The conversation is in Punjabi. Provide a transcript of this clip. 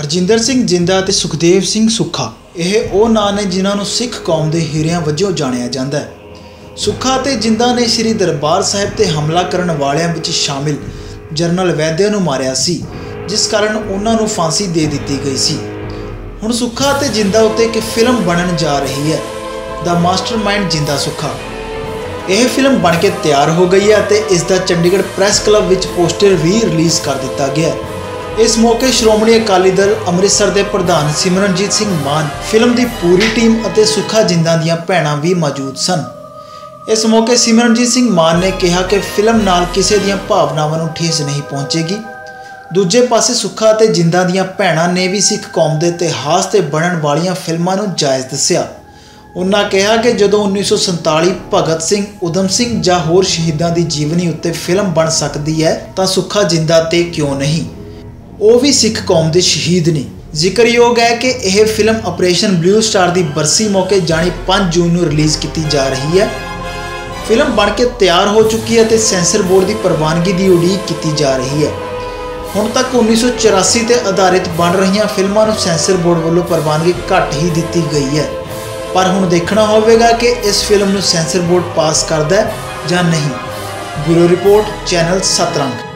ਹਰਜਿੰਦਰ ਸਿੰਘ ਜਿੰਦਾ ਅਤੇ ਸੁਖਦੇਵ ਸਿੰਘ ਸੁੱਖਾ, ਇਹ ਉਹ ਨਾਂ ਨੇ ਜਿਨ੍ਹਾਂ ਨੂੰ ਸਿੱਖ ਕੌਮ ਦੇ ਹੀਰਿਆਂ ਵਜੋਂ ਜਾਣਿਆ ਜਾਂਦਾ ਹੈ। ਸੁੱਖਾ ਤੇ ਜਿੰਦਾ ਨੇ ਸ੍ਰੀ ਦਰਬਾਰ ਸਾਹਿਬ ਤੇ ਹਮਲਾ ਕਰਨ ਵਾਲਿਆਂ ਵਿੱਚ ਸ਼ਾਮਿਲ ਜਰਨਲ ਵੈਦਿਆ ਨੂੰ ਮਾਰਿਆ ਸੀ, ਜਿਸ ਕਾਰਨ ਉਹਨਾਂ ਨੂੰ ਫਾਂਸੀ ਦੇ ਦਿੱਤੀ ਗਈ ਸੀ। ਹੁਣ ਸੁੱਖਾ ਤੇ ਜਿੰਦਾ ਉੱਤੇ ਇੱਕ ਫਿਲਮ ਬਣਨ ਜਾ ਰਹੀ ਹੈ, ਦਾ ਮਾਸਟਰਮਾਈਂਡ ਜਿੰਦਾ ਸੁੱਖਾ। ਇਹ ਫਿਲਮ ਬਣ ਕੇ ਤਿਆਰ ਹੋ ਗਈ ਹੈ ਅਤੇ ਇਸ ਦਾ ਚੰਡੀਗੜ੍ਹ ਪ੍ਰੈਸ ਕਲੱਬ ਵਿੱਚ ਪੋਸਟਰ ਵੀ ਰਿਲੀਜ਼ ਕਰ ਦਿੱਤਾ ਗਿਆ ਹੈ। ਇਸ ਮੌਕੇ ਸ਼੍ਰੋਮਣੀ ਅਕਾਲੀ ਦਲ ਅੰਮ੍ਰਿਤਸਰ ਦੇ ਪ੍ਰਧਾਨ ਸਿਮਰਨਜੀਤ ਸਿੰਘ ਮਾਨ, ਫਿਲਮ ਦੀ ਪੂਰੀ ਟੀਮ ਅਤੇ ਸੁੱਖਾ ਜਿੰਦਾਂ ਦੀਆਂ ਭੈਣਾਂ ਵੀ ਮੌਜੂਦ ਸਨ। ਇਸ ਮੌਕੇ ਸਿਮਰਨਜੀਤ ਸਿੰਘ ਮਾਨ ਨੇ ਕਿਹਾ ਕਿ ਫਿਲਮ ਨਾਲ ਕਿਸੇ ਦੀਆਂ ਭਾਵਨਾਵਾਂ ਨੂੰ ਠੇਸ ਨਹੀਂ ਪਹੁੰਚੇਗੀ। ਦੂਜੇ ਪਾਸੇ ਸੁੱਖਾ ਅਤੇ ਜਿੰਦਾ ਦੀਆਂ ਭੈਣਾਂ ਨੇ ਵੀ ਸਿੱਖ ਕੌਮ ਦੇ ਇਤਿਹਾਸ ਤੇ ਬਣਨ ਵਾਲੀਆਂ ਫਿਲਮਾਂ ਨੂੰ ਜਾਇਜ਼ ਦੱਸਿਆ। ਉਹਨਾਂ ਕਿਹਾ ਕਿ ਜਦੋਂ 1947 ਭਗਤ ਸਿੰਘ ਉਦਮ ਸਿੰਘ ਜਾਂ ਹੋਰ ਸ਼ਹੀਦਾਂ ਦੀ ਜੀਵਨੀ ਉੱਤੇ ਫਿਲਮ ਬਣ ਸਕਦੀ ਹੈ, ਤਾਂ ਸੁੱਖਾ ਜਿੰਦਾ ਤੇ ਕਿਉਂ ਨਹੀਂ? ਉਹ ਵੀ ਸਿੱਖ ਕੌਮ ਦੇ ਸ਼ਹੀਦ ਨੇ। ਜ਼ਿਕਰਯੋਗ ਹੈ ਕਿ ਇਹ ਫਿਲਮ ਆਪਰੇਸ਼ਨ ਬਲੂ ਸਟਾਰ ਦੀ ਬਰਸੀ ਮੌਕੇ ਜਾਣੀ 5 ਜੂਨ ਨੂੰ ਰਿਲੀਜ਼ ਕੀਤੀ ਜਾ ਰਹੀ ਹੈ। ਫਿਲਮ ਬਣ ਕੇ ਤਿਆਰ ਹੋ ਚੁੱਕੀ ਹੈ ਤੇ ਸੈਂਸਰ ਬੋਰਡ ਦੀ ਪ੍ਰਵਾਨਗੀ ਦੀ ਉਡੀਕ ਕੀਤੀ ਜਾ ਰਹੀ ਹੈ। ਹੁਣ ਤੱਕ 1984 ਤੇ ਆਧਾਰਿਤ ਬਣ ਰਹੀਆਂ ਫਿਲਮਾਂ ਨੂੰ ਸੈਂਸਰ ਬੋਰਡ ਵੱਲੋਂ ਪ੍ਰਵਾਨਗੀ ਘੱਟ ਹੀ ਦਿੱਤੀ ਗਈ ਹੈ। ਪਰ ਹੁਣ ਦੇਖਣਾ ਹੋਵੇਗਾ ਕਿ ਇਸ ਫਿਲਮ ਨੂੰ ਸੈਂਸਰ ਬੋਰਡ ਪਾਸ ਕਰਦਾ ਹੈ ਜਾਂ ਨਹੀਂ। Bureau report, channel Satrang.